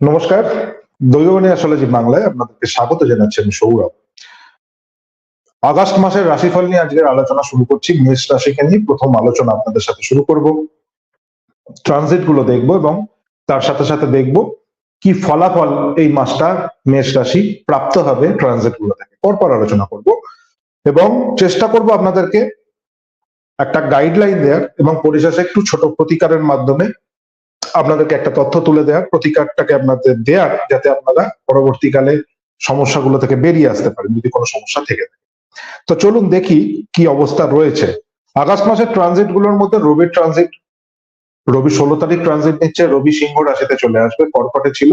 নমস্কার। দৈববাণী অ্যাস্ট্রোলজি বাংলায় আপনাদেরকে স্বাগত জানাচ্ছি আমি সৌরভ। আগস্ট মাসের রাশিফল নিয়ে আজকের আলোচনা শুরু করছি। মেষ রাশিকে নিয়ে প্রথম আলোচনা আপনাদের সাথে শুরু করব। ট্রানজিটগুলো দেখব এবং তার সাথে সাথে দেখব কি ফলাফল এই মাসটা মেষ রাশি প্রাপ্ত হবে ট্রানজিটগুলো থেকে। পরপর আলোচনা করব এবং চেষ্টা করব আপনাদেরকে একটা গাইডলাইন দেওয়ার এবং পরিশেষে একটু ছোট প্রতিকারের মাধ্যমে আপনাদেরকে একটা তথ্য তুলে দেওয়ার প্রতিকারটাকে আপনাদের দেওয়ার যাতে আপনারা পরবর্তীকালে সমস্যাগুলো থেকে বেরিয়ে আসতে পারেন, যদি কোনো সমস্যা থেকে থাকে। তো চলুন দেখি কি অবস্থা রয়েছে। আগস্ট মাসের ট্রানজিটগুলোর মধ্যে রবির ট্রানজিট, রবি ষোলো তারিখ ট্রানজিট নিচ্ছে, রবি সিংহ রাশিতে চলে আসবে কর্কটে ছিল,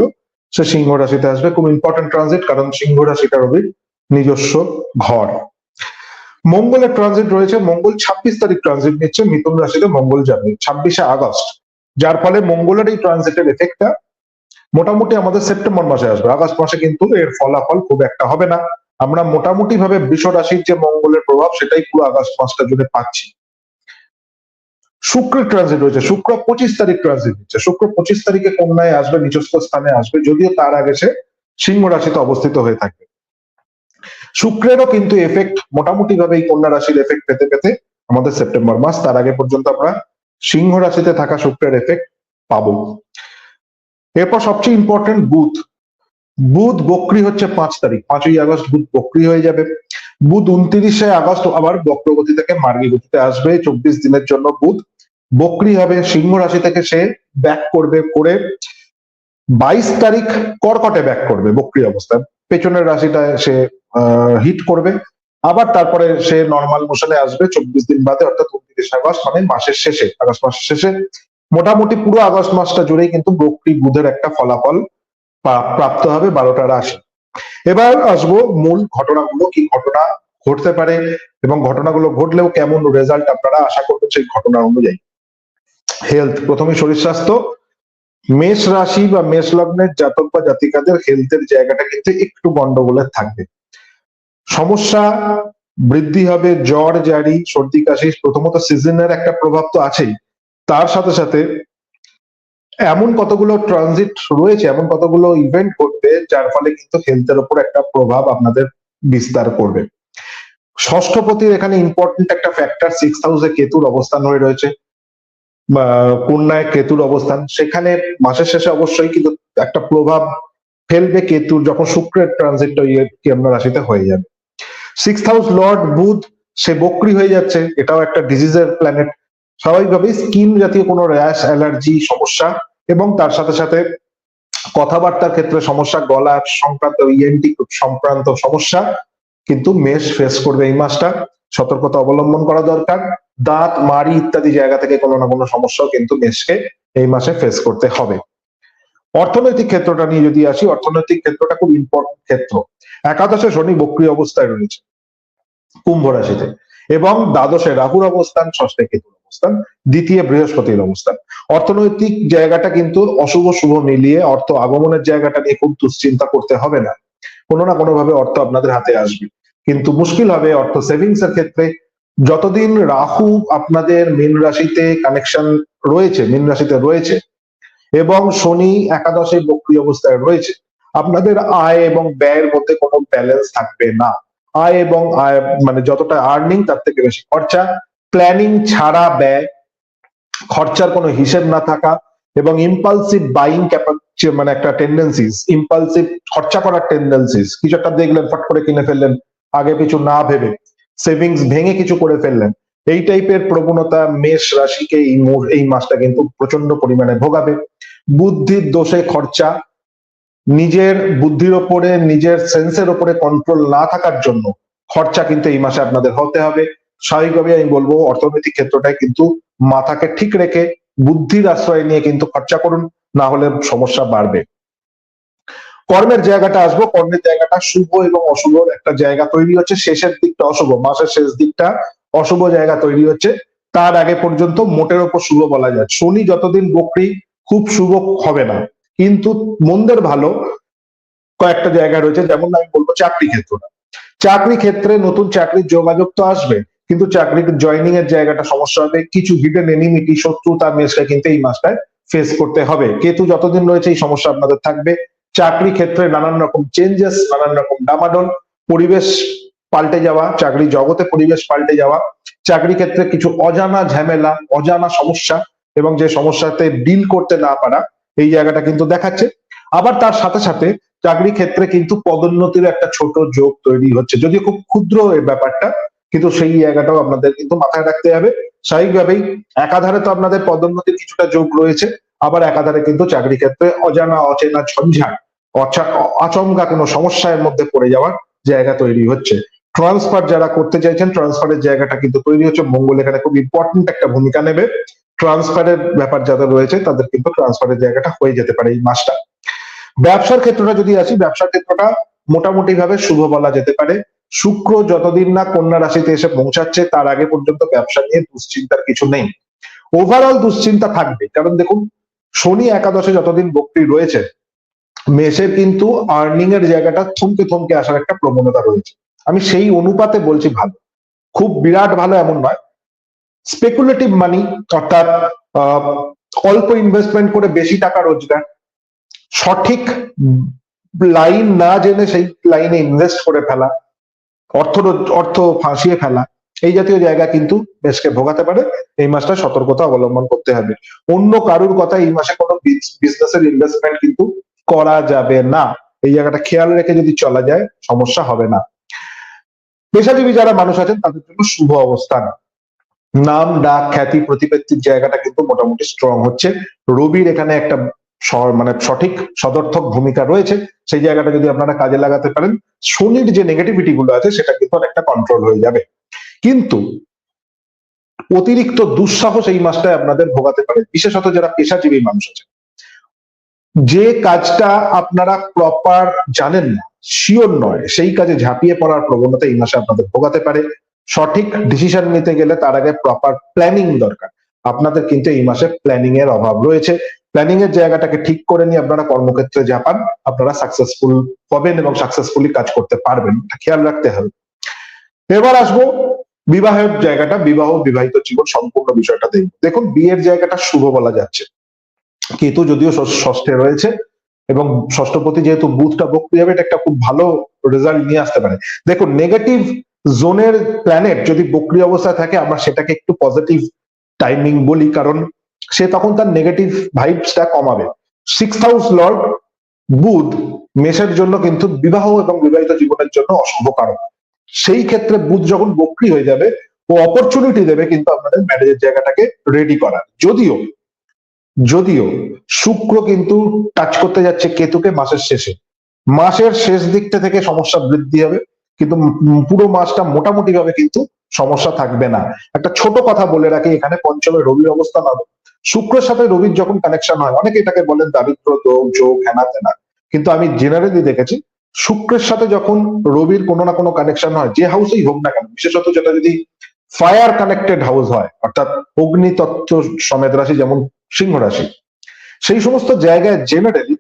সে সিংহ রাশিতে আসবে, খুব ইম্পর্টেন্ট ট্রানজিট, কারণ সিংহ রাশিটা রবির নিজস্ব ঘর। মঙ্গলের ট্রানজিট রয়েছে, মঙ্গল ছাব্বিশ তারিখ ট্রানজিট নিচ্ছে, মিথুন রাশিতে মঙ্গল যাবে, ছাব্বিশে আগস্ট। যার ফলে মঙ্গলের এই ট্রানজিটের এফেক্টটা মোটামুটি আমাদের সেপ্টেম্বর মাসে আসবে। আগস্ট মাসে কিন্তু এর ফলাফল খুব একটা হবে না। আমরা মোটামুটি ভাবে বৃষ রাশির যে মঙ্গলের প্রভাব, সেটাই পুরো আগস্ট মাসটা জুড়ে পাচ্ছি। শুক্রের ট্রানজিট হয়েছে। শুক্র পঁচিশ তারিখ ট্রানজিট হচ্ছে শুক্র পঁচিশ তারিখে কন্যায় আসবে নিচস্থ স্থানে আসবে। যদিও তার আগে সে সিংহ রাশিতে অবস্থিত হয়ে থাকে। শুক্রেরও কিন্তু এফেক্ট মোটামুটি ভাবে এই কন্যা রাশির এফেক্ট পেতে পেতে আমাদের সেপ্টেম্বর মাস, তার আগে পর্যন্ত আমরা সিংহ রাশিতে থাকা শুক্রের এফেক্ট পাবো। এরপর সবচেয়ে ইম্পর্টেন্ট বুধ। বুধ বক্রি হচ্ছে পাঁচ তারিখ, পাঁচই আগস্ট বুধ বক্রি হয়ে যাবে। বুধ উনত্রিশে আগস্ট আবার বক্রগতি থেকে মার্গী গতিতে আসবে, চব্বিশ দিনের জন্য বুধ বক্রি হবে, সিংহ রাশি থেকে সে ব্যাক করবে, করে বাইশ তারিখ কর্কটে ব্যাক করবে বক্রি অবস্থায়। পেছনের রাশিটা সে হিট করবে। আবার তারপরে সে নর্মাল মোশনে আসবে চব্বিশ দিন বাদে, অর্থাৎ উনত্রিশ আগস্ট মানে মাসের শেষে, আগস্ট মাসের শেষে। মোটামুটি পুরো আগস্ট মাসটা জুড়েই কিন্তু বক্রি বুধের একটা ফলাফল প্রাপ্ত হবে বারোটা রাশি। এবার আসব মূল ঘটনাগুলো, কি ঘটনা ঘটতে পারে এবং ঘটনাগুলো ঘটলেও কেমন রেজাল্ট আপনারা আশা করবেন সেই ঘটনা অনুযায়ী। হেলথ প্রথমে শরীর স্বাস্থ্য। মেষ রাশি বা মেষ লগ্নের জাতক বা জাতিকাদের হেলথের জায়গাটা কিন্তু একটু গন্ডগোলের থাকবে। সমস্যা বৃদ্ধি হবে, জ্বর জারি সর্দি, কাশি, প্রথমত সিজনের একটা প্রভাব তো আছেই। তার সাথে সাথে এমন কতগুলো ট্রানজিট রয়েছে, এমন কতগুলো ইভেন্ট ঘটবে যার ফলে কিন্তু হেলথের উপর একটা প্রভাব আপনাদের বিস্তার করবে। ষষ্ঠপতির এখানে ইম্পর্টেন্ট একটা ফ্যাক্টর সিক্স হাউসে কেতুর অবস্থান হয়ে রয়েছে। কন্যায় কেতুর অবস্থান। সেখানে মাসের শেষে অবশ্যই কিন্তু একটা প্রভাব ফেলবে কেতুর যখন শুক্রের ট্রানজিটটা ইয়ে আমরা রাশিতে হয়ে যাবে। সিক্স হাউস লর্ড বুধ সে বক্রি হয়ে যাচ্ছে। এটাও একটা ডিজিজের প্ল্যানেট স্বাভাবিকভাবেই স্কিন জাতীয় কোনো র্যাশ অ্যালার্জি সমস্যা এবং তার সাথে সাথে কথাবার্তার ক্ষেত্রে সমস্যা গলার সংক্রান্ত ইএনটি সংক্রান্ত সমস্যা। কিন্তু মেষ ফেস করবে এই মাসটা। সতর্কতা অবলম্বন করা দরকার। দাঁত, মাড়ি ইত্যাদি জায়গা থেকে কোনো না কোনো সমস্যাও কিন্তু মেষকে এই মাসে ফেস করতে হবে। অর্থনৈতিক ক্ষেত্রটা নিয়ে যদি আসি, অর্থনৈতিক ক্ষেত্রটা খুব ইম্পর্টেন্ট ক্ষেত্র। একাদশে শনি বক্রি অবস্থায় রয়েছে, কুম্ভ রাশিতে। এবং দ্বাদশে রাহুর অবস্থান, ষষ্ঠে কেতুর অবস্থান, দ্বিতীয় বৃহস্পতির অবস্থান। অর্থনৈতিক জায়গাটা কিন্তু অশুভ শুভ মিলিয়ে অর্থ আগমনের জায়গাটা নিয়ে খুব দুশ্চিন্তা করতে হবে না। কোনো না কোনো ভাবে অর্থ আপনাদের হাতে আসবে। কিন্তু মুশকিল হবে অর্থ সেভিংস এর ক্ষেত্রে। যতদিন রাহু আপনাদের মীন রাশিতে কানেকশন রয়েছে, মীন রাশিতে রয়েছে, এবং শনি একাদশে বক্রি অবস্থায় রয়েছে আপনাদের আয় এবং ব্যয়ের মধ্যে কোনো ব্যালেন্স থাকবে না। আয় এবং আয় মানে যতটা আর্নিং তার থেকে বেশি খরচা। প্ল্যানিং ছাড়া ব্যয়, খরচার কোনো হিসেব না থাকা এবং ইম্পালসিভ বাইং মানে একটা টেন্ডেন্সিস ইম্পালসিভ খরচা করার টেন্ডেন্সিস কিছু একটা দেখলেন, ফট করে কিনে ফেললেন, আগে কিছু না ভেবে। সেভিংস ভেঙে কিছু করে ফেললেন। এই টাইপের প্রবণতা মেষ রাশিকে এই এই মাসটা কিন্তু প্রচণ্ড পরিমাণে ভোগাবে। বুদ্ধির দোষে খরচা নিজের বুদ্ধির ওপরে, নিজের সেন্সের ওপরে কন্ট্রোল না থাকার জন্য খরচা কিন্তু এই মাসে আপনাদের হতে হবে। স্বাভাবিকভাবে আমি বলব, অর্থনৈতিক ক্ষেত্রটায় কিন্তু মাথাকে ঠিক রেখে বুদ্ধির আশ্রয় নিয়ে কিন্তু খরচা করুন, না হলে সমস্যা বাড়বে। কর্মের জায়গাটা আসব, কর্মের জায়গাটা শুভ এবং অশুভ একটা জায়গা তৈরি হচ্ছে, শেষের দিকটা অশুভ, মাসের শেষ দিকটা অশুভ জায়গা তৈরি হচ্ছে। তার আগে পর্যন্ত মোটের ওপর শুভ বলা যায়। শনি যতদিন বকরি, খুব শুভ হবে না। কিন্তু মন্দের ভালো কয়েকটা জায়গা রয়েছে, যেমন আমি বলব চাকরি ক্ষেত্রটা চাকরি ক্ষেত্রে নতুন চাকরির যোগাযোগ তো আসবে, কিন্তু চাকরির জয়নিং এর জায়গাটা সমস্যা হবে। কিছু হিডেন এনিমিটি শত্রুতা মেসকে কিন্তু এই মাসটায় ফেস করতে হবে। কেতু যতদিন রয়েছে এই সমস্যা আপনাদের থাকবে। চাকরি ক্ষেত্রে নানান রকম চেঞ্জেস নানান রকম ডামাডোল পরিবেশ পাল্টে যাওয়া, চাকরি জগতে পরিবেশ পাল্টে যাওয়া। চাকরি ক্ষেত্রে কিছু অজানা ঝামেলা, অজানা সমস্যা এবং যে সমস্যাতে ডিল করতে না পারা এই জায়গাটা কিন্তু দেখাচ্ছে। আবার তার সাথে সাথে চাকরি ক্ষেত্রে কিন্তু পদোন্নতির একটা ছোট যোগ তৈরি হচ্ছে। যদিও খুব ক্ষুদ্র এই ব্যাপারটা, কিন্তু সেই জায়গাটাও আপনাদের কিন্তু মাথায় রাখতে হবে। স্বাভাবিকভাবেই একাধারে তো আপনাদের পদোন্নতির কিছুটা যোগ রয়েছে, আবার একাধারে কিন্তু চাকরি ক্ষেত্রে অজানা, অচেনা, ঝঞ্ঝাট আচমকা কোনো সমস্যার মধ্যে পড়ে যাওয়ার জায়গা তৈরি হচ্ছে। ট্রান্সফার যারা করতে চাইছেন, ট্রান্সফারের জায়গাটা কিন্তু তৈরি হচ্ছে। মঙ্গল এখানে খুব ইম্পর্টেন্ট একটা ভূমিকা নেবে। ট্রান্সফারের ব্যাপার যাদের রয়েছে, তাদের কিন্তু ট্রান্সফারের জায়গাটা হয়ে যেতে পারে এই মাসটা। ব্যবসার ক্ষেত্রটা যদি আসি, ব্যবসার ক্ষেত্রটা মোটামুটি ভাবে শুভ বলা যেতে পারে। শুক্র যতদিন না কন্যা রাশিতে এসে পৌঁছাচ্ছে, তার আগে পর্যন্ত ব্যবসা নিয়ে দুশ্চিন্তার কিছু নেই। ওভারঅল দুশ্চিন্তা থাকবে, কারণ দেখুন, শনি একাদশে যতদিন বক্রি রয়েছে, মেষের কিন্তু আর্নিং এর জায়গাটা থমকে থমকে আসার একটা প্রবণতা রয়েছে। আমি সেই অনুপাতে বলছি ভালো। খুব বিরাট ভালো এমন নয়। স্পেকুলেটিভ মানি অর্থাৎ অল্প ইনভেস্টমেন্ট করে বেশি টাকা রোজগার, সঠিক লাইন না জেনে সেই লাইনে ইনভেস্ট করে ফেলা, অর্থ অর্থ ফাঁসিয়ে ফেলা, এই জাতীয় জায়গা কিন্তু দেশকে ভোগাতে পারে। এই মাসটা সতর্কতা অবলম্বন করতে হবে। অন্য কারুর কথা এই মাসে কোনো বিজনেসের ইনভেস্টমেন্ট কিন্তু করা যাবে না। এই জায়গাটা খেয়াল রেখে যদি চলা যায়, সমস্যা হবে না। পেশাজীবী যারা মানুষ আছেন, তাদের জন্য শুভ অবস্থান। নাম, ডাক, খ্যাতি, প্রতিপত্তির জায়গাটা কিন্তু মোটামুটি স্ট্রং হচ্ছে। রবির এখানে একটা মানে সঠিক সদর্থক ভূমিকা রয়েছে। সেই জায়গাটা যদি আপনারা কাজে লাগাতে পারেন, শনির যে নেগেটিভিটি গুলো আছে, সেটা কিন্তু অনেকটা কন্ট্রোল হয়ে যাবে। কিন্তু অতিরিক্ত দুঃসাহস এই মাসটায় আপনাদের ভোগাতে পারে। বিশেষত যারা পেশাজীবী মানুষ আছে। যে কাজটা আপনারা প্রপার জানেন না শিওর নয়, সেই কাজে ঝাঁপিয়ে পড়ার প্রবণতা এই মাসে আপনাদের ভোগাতে পারে। সঠিক ডিসিশন নিতে গেলে তার আগে প্রপার প্ল্যানিং দরকার। আপনাদের কিন্তু এই মাসে প্ল্যানিং এর অভাব রয়েছে। প্ল্যানিং এর জায়গাটাকে ঠিক করে নিয়ে আপনারা কর্মক্ষেত্রে যাপান আপনারা সাকসেসফুল হবেন এবং সাকসেসফুলি কাজ করতে পারবেন। খেয়াল রাখতে হবে। এবার আসব বিবাহের জায়গাটা, বিবাহ বিবাহিত জীবন সম্পূর্ণ বিষয়টা দেখব। দেখুন, বিয়ের জায়গাটা শুভ বলা যাচ্ছে। কেতু যদিও ষষ্ঠে রয়েছে এবং ষষ্ঠপতি যেহেতু বুথটা বক্রি হবে, এটা একটা খুব ভালো রেজাল্ট নিয়ে আসতে পারে। দেখুন নেগেটিভ জোনের প্ল্যানেট যদি বক্রি অবস্থায় থাকে, আমরা সেটাকে একটু পজিটিভ টাইমিং বলি, কারণ সে তখন তার নেগেটিভ ভাইবসটা কমাবে। সিক্স হাউস লর্ড বুধ মেষের জন্য কিন্তু বিবাহ এবং বিবাহিত জীবনের জন্য অশুভ কারণ। সেই ক্ষেত্রে বুধ যখন বক্রি হয়ে যাবে, ও অপরচুনিটি দেবে কিন্তু আপনাদের ম্যারেজের জায়গাটাকে রেডি করার। যদিও যদিও শুক্র কিন্তু টাচ করতে যাচ্ছে কেতুকে মাসের শেষে। মাসের শেষ দিকটা থেকে সমস্যা বৃদ্ধি হবে। কিন্তু পুরো মাসটা মোটামুটি ভাবে কিন্তু সমস্যা থাকবে না। একটা ছোট কথা বলে রাখি, এখানে পঞ্চমে রবির অবস্থান হবে শুক্রের সাথে রবির যখন কানেকশন হয়, অনেকে এটাকে বলেন দারিদ্র যোগ, হেনা তেনা। কিন্তু আমি জেনারেলি দেখেছি, শুক্রের সাথে যখন রবির কোনো না কোনো কানেকশন হয়, যে হাউসেই হোক না কেন, বিশেষত যেটা যদি ফায়ার কানেক্টেড হাউস হয়, অর্থাৎ অগ্নি তত্ত্ব সমেত রাশি যেমন সিংহ রাশি, সেই সমস্ত জায়গায় জেনারেলি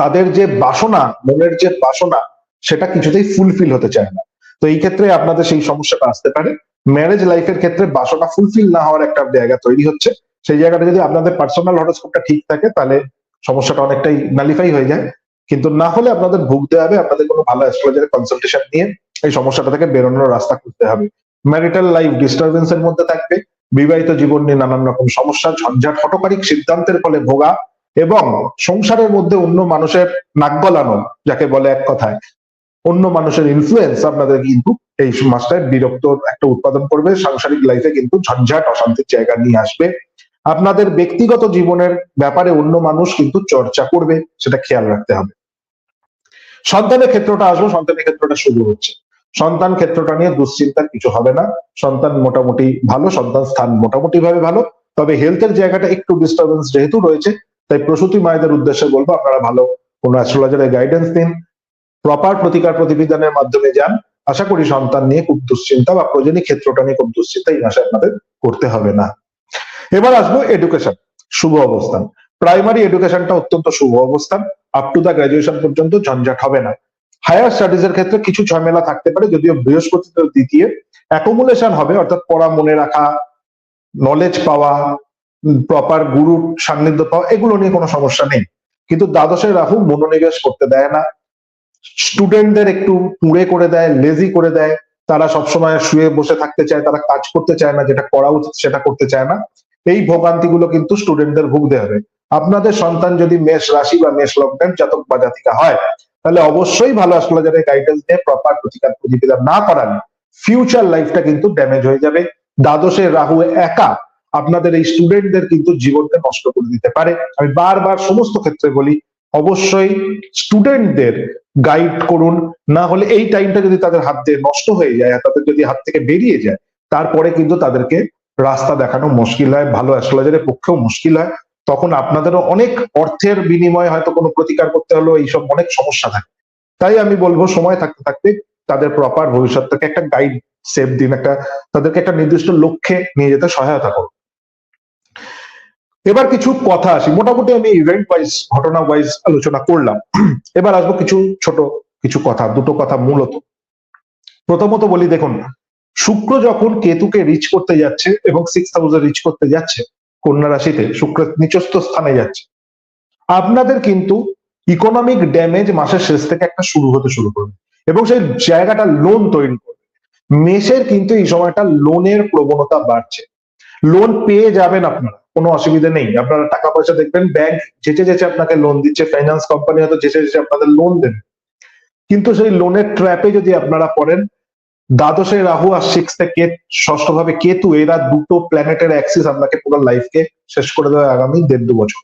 তাদের যে বাসনা, মনের যে বাসনা সেটা কিছুতেই ফুলফিল হতে চায় না। তো এই ক্ষেত্রে আপনাদের সেই সমস্যাটা আসতে পারে। ম্যারেজ লাইফের ক্ষেত্রে বাসনা ফুলফিল না হওয়ার একটা জায়গা তৈরি হচ্ছে। সেই জায়গাটা যদি আপনাদের পার্সোনাল হরোস্কোপটা ঠিক থাকে, তাহলে সমস্যাটা অনেকটাই নালিফাই হয়ে যায়। কিন্তু না হলে আপনাদের ভুগতে হবে, আপনাদের কোনো ভালো অ্যাস্ট্রোলজারের কনসালটেশন নিয়ে এই সমস্যাটা থেকে বেরোনোর রাস্তা খুঁজতে হবে। ম্যারিটাল লাইফ ডিস্টারবেন্স এর মধ্যে থাকবে, বিবাহিত জীবন নিয়ে নানান রকম সমস্যা, ঝঞ্ঝাট, হটকারিক সিদ্ধান্তের ফলে ভোগা এবং সংসারের মধ্যে অন্য মানুষের নাক গলানো, যাকে বলে এক কথায়। অন্য মানুষের ইনফ্লুয়েন্স আপনাদের কিন্তু এই মাসটায় বিরক্ত একটা উৎপাদন করবে, সাংসারিক লাইফে কিন্তু ঝঞ্ঝাট, অশান্তির জায়গা নিয়ে আসবে। আপনাদের ব্যক্তিগত জীবনের ব্যাপারে অন্য মানুষ কিন্তু চর্চা করবে, সেটা খেয়াল রাখতে হবে। সন্তানের ক্ষেত্রটা আসব, সন্তানের ক্ষেত্রটা শুরু হচ্ছে। সন্তান ক্ষেত্রটা নিয়ে দুশ্চিন্তার কিছু হবে না। সন্তান মোটামুটি ভালো, সন্তান স্থান মোটামুটি ভাবে ভালো। তবে হেলথের জায়গাটা একটু ডিস্টারবেন্স যেহেতু রয়েছে, তাই প্রসূতি মায়েদের উদ্দেশ্যে বলব, আপনারা ভালো কোনো অ্যাস্ট্রোলজারের গাইডেন্স দিন প্রপার প্রতিকার প্রতিবিধানের মাধ্যমে যান। আশা করি সন্তান নিয়ে খুব দুশ্চিন্তা বা প্রয়োজনীয় ক্ষেত্রটা নিয়ে খুব দুশ্চিন্তা এই মাসে আপনাদের করতে হবে না। এবার আসব এডুকেশন শুভ অবস্থান। প্রাইমারি এডুকেশনটা অত্যন্ত শুভ অবস্থান। আপ টু দা গ্রাজুয়েশন পর্যন্ত ঝঞ্ঝাট হবে না। হায়ার স্টাডিজ এর ক্ষেত্রে কিছু ঝামেলা থাকতে পারে, যদিও বৃহস্পতি দ্বিতীয়। অ্যাকোমুলেশন হবে, অর্থাৎ পড়া মনে রাখা নলেজ পাওয়া প্রপার গুরুর সান্নিধ্য পাওয়া, এগুলো নিয়ে কোনো সমস্যা নেই। কিন্তু দ্বাদশের রাহু মনোনিবেশ করতে দেয় না। স্টুডেন্টদের একটু পুড়ে করে দেয় লেজি করে দেয়। তারা সবসময় শুয়ে বসে থাকতে চায়, তারা কাজ করতে চায় না, যেটা করা উচিত সেটা করতে চায় না। এই ভোগান্তিগুলো কিন্তু স্টুডেন্টদের ভুগতে হবে। আপনাদের সন্তান যদি মেষ রাশি বা মেষ লগ্নের জাতক বা জাতিকা হয়, তাহলে অবশ্যই ভালো অ্যাস্ট্রোলজারের গাইডেন্স দিয়ে প্রপার প্রতিকার প্রতিবিধান না করান ফিউচার লাইফটা কিন্তু ড্যামেজ হয়ে যাবে। দ্বাদশের রাহু একা আপনাদের এই স্টুডেন্টদের কিন্তু জীবনকে নষ্ট করে দিতে পারে। আমি বারবার সমস্ত ক্ষেত্রে বলি অবশ্যই স্টুডেন্টদের গাইড করুন। না হলে এই টাইমটা যদি তাদের হাত দিয়ে নষ্ট হয়ে যায় তাদের যদি হাত থেকে বেরিয়ে যায়, তারপরে কিন্তু তাদেরকে রাস্তা দেখানো মুশকিল হয়, ভালো অ্যাস্ট্রোলজারের পক্ষেও মুশকিল হয়। তখন আপনাদেরও অনেক অর্থের বিনিময়ে হয়তো কোনো প্রতিকার করতে হলো এইসব অনেক সমস্যা থাকে। তাই আমি বলব, সময় থাকতে থাকতে তাদের প্রপার ভবিষ্যৎটাকে একটা গাইড সেভ দিন, একটা তাদেরকে একটা নির্দিষ্ট লক্ষ্যে নিয়ে যেতে সহায়তা করুন। এবার কিছু কথা আসি। মোটামুটি আমি ইভেন্ট ওয়াইজ ঘটনা ওয়াইজ আলোচনা করলাম। এবার আসব কিছু ছোট কিছু কথা, দুটো কথা মূলত। প্রথমত বলি, দেখুন, শুক্র যখন কেতুকে রিচ করতে যাচ্ছে এবং সিক্স হাউসে রিচ করতে যাচ্ছে কন্যা রাশিতে শুক্র নিচস্থ স্থানে যাচ্ছে। আপনাদের কিন্তু ইকোনমিক ড্যামেজ মাসের শেষ থেকে একটা শুরু হতে শুরু করবে এবং সেই জায়গাটা লোন তৈরি করবে। মেষের কিন্তু এই সময়টা লোনের প্রবণতা বাড়ছে। লোন পেয়ে যাবেন আপনারা। কোনো অসুবিধা নেই। আপনারা টাকা পয়সা দেখবেন ব্যাংক যেচে যেচে আপনাকে লোন দিচ্ছে ফাইন্যান্স কোম্পানি হয়তো যেচে যেচে আপনাদের লোন দেবে। কিন্তু সেই লোনের ট্র্যাপে যদি আপনারা পড়েন, দ্বাদশে রাহু আর সিক্স থেকে ষষ্ঠ ভাবে কেতু, এরা দুটো প্ল্যানেটের অ্যাক্সিস আপনাকে পুরো লাইফকে শেষ করে দেবে আগামী দেড় দু বছর।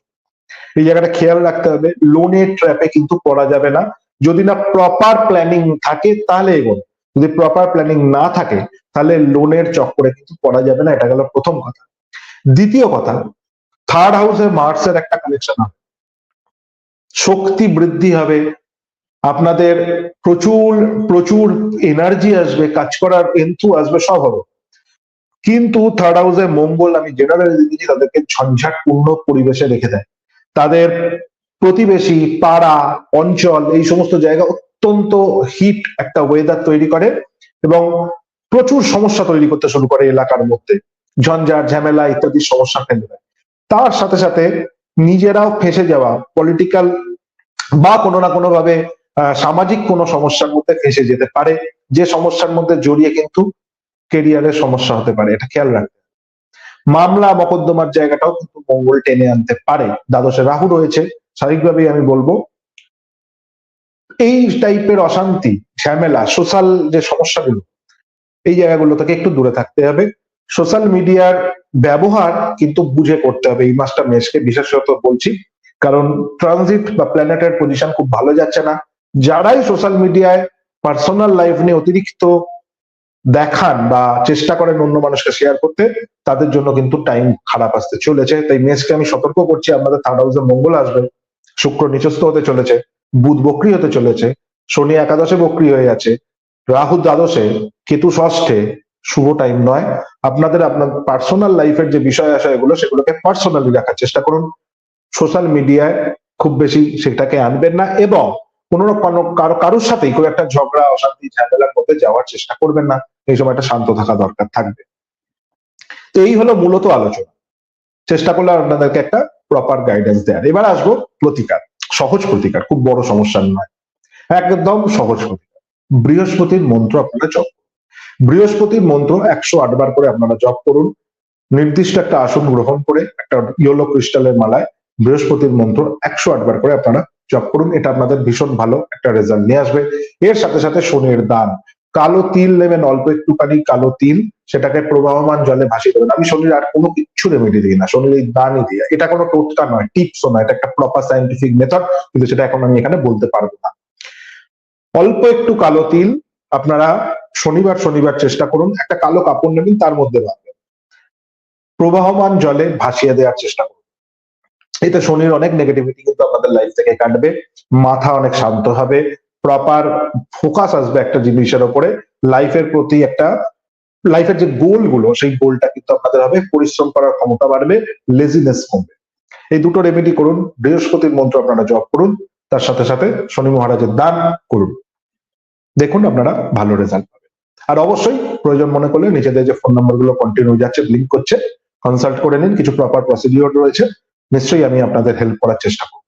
এই জায়গাটা খেয়াল রাখতে হবে লোনের ট্র্যাপে কিন্তু পড়া যাবে না। যদি না প্রপার প্ল্যানিং থাকে, তাহলে এগোন। যদি প্রপার প্ল্যানিং না থাকে, তাহলে লোনের চক্করে কিন্তু পড়া যাবে না, এটা গেল প্রথম কথা। দ্বিতীয় কথা থার্ড হাউসে মার্সের একটা কানেকশন হবে। শক্তি বৃদ্ধি হবে, আপনাদের প্রচুর প্রচুর এনার্জি আসবে, কাজ করার এন্থু আসবে, সব হবে। কিন্তু থার্ড হাউসে মঙ্গল, আমি জেনারেলি দেখেছি, তাদেরকে ঝঞ্ঝাটপূর্ণ পরিবেশে রেখে দেয়। তাদের প্রতিবেশী, পাড়া, অঞ্চল, এই সমস্ত জায়গা অত্যন্ত হিট একটা ওয়েদার তৈরি করে এবং প্রচুর সমস্যা তৈরি করতে শুরু করে এলাকার মধ্যে। ঝঞ্ঝাট ঝামেলা ইত্যাদি সমস্যা ফেলে দেয়। তার সাথে সাথে নিজেরাও ফেসে যাওয়া পলিটিক্যাল বা কোনো না কোনো ভাবে সামাজিক কোনো সমস্যার মধ্যে ফেসে যেতে পারে। যে সমস্যার মধ্যে জড়িয়ে কিন্তু কেরিয়ারের সমস্যা হতে পারে, এটা খেয়াল রাখতে হবে। মামলা মকদ্দমার জায়গাটাও কিন্তু মঙ্গল টেনে আনতে পারে। দ্বাদশে রাহু রয়েছে স্বাভাবিকভাবেই আমি বলব। এই টাইপের অশান্তি, ঝামেলা সোশ্যাল যে সমস্যাগুলো, এই জায়গাগুলো থেকে একটু দূরে থাকতে হবে। সোশ্যাল মিডিয়ার ব্যবহার কিন্তু বুঝে করতে হবে। এই মাসটা মেসকে বিশেষত বলছি। কারণ ট্রানজিট বা প্ল্যানেটের পজিশন খুব ভালো যাচ্ছে না। যারাই সোশ্যাল মিডিয়ায় পার্সোনাল লাইফ নিয়ে অতিরিক্ত দেখান বা চেষ্টা করেন অন্য মানুষকে শেয়ার করতে, তাদের জন্য কিন্তু টাইম খারাপ আসতে চলেছে। তাই মেসকে আমি সতর্ক করছি, আপনাদের থার্ড হাউসে মঙ্গল আসবে, শুক্র নিচস্থ হতে চলেছে, বুধ বক্রি হতে চলেছে, শনি একাদশে বক্রি হয়ে যাচ্ছে রাহু দ্বাদশে, কেতু ষষ্ঠে শুভ টাইম নয়। আপনাদের আপনার পার্সোনাল লাইফের যে বিষয় আসে এগুলো, সেগুলোকে পার্সোনালি রাখার চেষ্টা করুন। সোশ্যাল মিডিয়ায় খুব বেশি সেটাকে আনবেন না এবং কোনো কারও, কারোর সাথেই খুব একটা ঝগড়া, অশান্তি, ঝামেলার মধ্যে যাওয়ার চেষ্টা করবেন না। এই সময়টা শান্ত থাকা দরকার থাকবে। তো এই হলো মূলত আলোচনা। চেষ্টা করলে আপনাদেরকে একটা প্রপার গাইডেন্স দেওয়ার। এবার আসব প্রতিকার। সহজ প্রতিকার। খুব বড় সমস্যা নয়। একদম সহজ প্রতিকার। বৃহস্পতির মন্ত্র আপনারা জপ। বৃহস্পতির মন্ত্র একশো বার করে আপনারা জপ করুন। নির্দিষ্ট একটা আসন গ্রহণ করে, একটা ইয়েলো ক্রিস্টালের মালায় বৃহস্পতির মন্ত্র একশো বার করে আপনারা জপ করুন। এটা আপনাদের ভীষণ ভালো একটা রেজাল্ট নিয়ে আসবে। এর সাথে সাথে শনির দান। কালো তিল নেবেন, অল্প একটুখানি কালো তিল, সেটাকে প্রবাহমান জলে ভাসিয়ে দেবেন। আমি শনির আর কোনো কিচ্ছু রেমেডি দিই না, শনির এই দানই দিই। এটা কোনো টোটকা নয় টিপসও নয়, এটা একটা প্রপার সাইন্টিফিক মেথড কিন্তু সেটা এখন আমি এখানে বলতে পারব না। অল্প একটু কালো তিল আপনারা শনিবার শনিবার চেষ্টা করুন, একটা কালো কাপড় নেবেন, তার মধ্যে রাখবেন প্রবাহমান জলে ভাসিয়ে দেওয়ার চেষ্টা করুন। এতে শনির অনেক নেগেটিভিটি কিন্তু আপনাদের লাইফ থেকে কাটবে। মাথা অনেক শান্ত হবে। প্রপার ফোকাস আসবে একটা জিনিসের ওপরে। লাইফের প্রতি একটা লাইফের যে গোলগুলো, সেই গোলটা কিন্তু আপনাদের হবে। পরিশ্রম করার ক্ষমতা বাড়বে লেজিনেস কমবে। এই দুটো রেমেডি করুন। বৃহস্পতির মন্ত্র আপনারা জপ করুন। তার সাথে সাথে শনি মহারাজের দান করুন। দেখুন আপনারা ভালো রেজাল্ট পাবেন। আর অবশ্যই প্রয়োজন মনে করলে নিজেদের যে ফোন নাম্বারগুলো কন্টিনিউ যাচ্ছে লিঙ্ক করছে কনসাল্ট করে নিন, কিছু প্রপার প্রসিডিওর রয়েছে, নিশ্চয়ই আমি আপনাদের হেল্প করার চেষ্টা করব।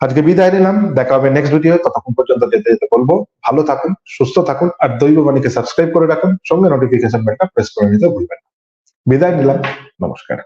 আজকে বিদায় নিলাম, দেখা হবে নেক্সট ভিডিও ততক্ষণ পর্যন্ত যেতে যেতে বলব, ভালো থাকুন, সুস্থ থাকুন, আর দৈববাণীকে সাবস্ক্রাইব করে রাখুন, সঙ্গে নোটিফিকেশন বেলটা প্রেস করে নিতে ভুলবেন না। বিদায় নিলাম, নমস্কার।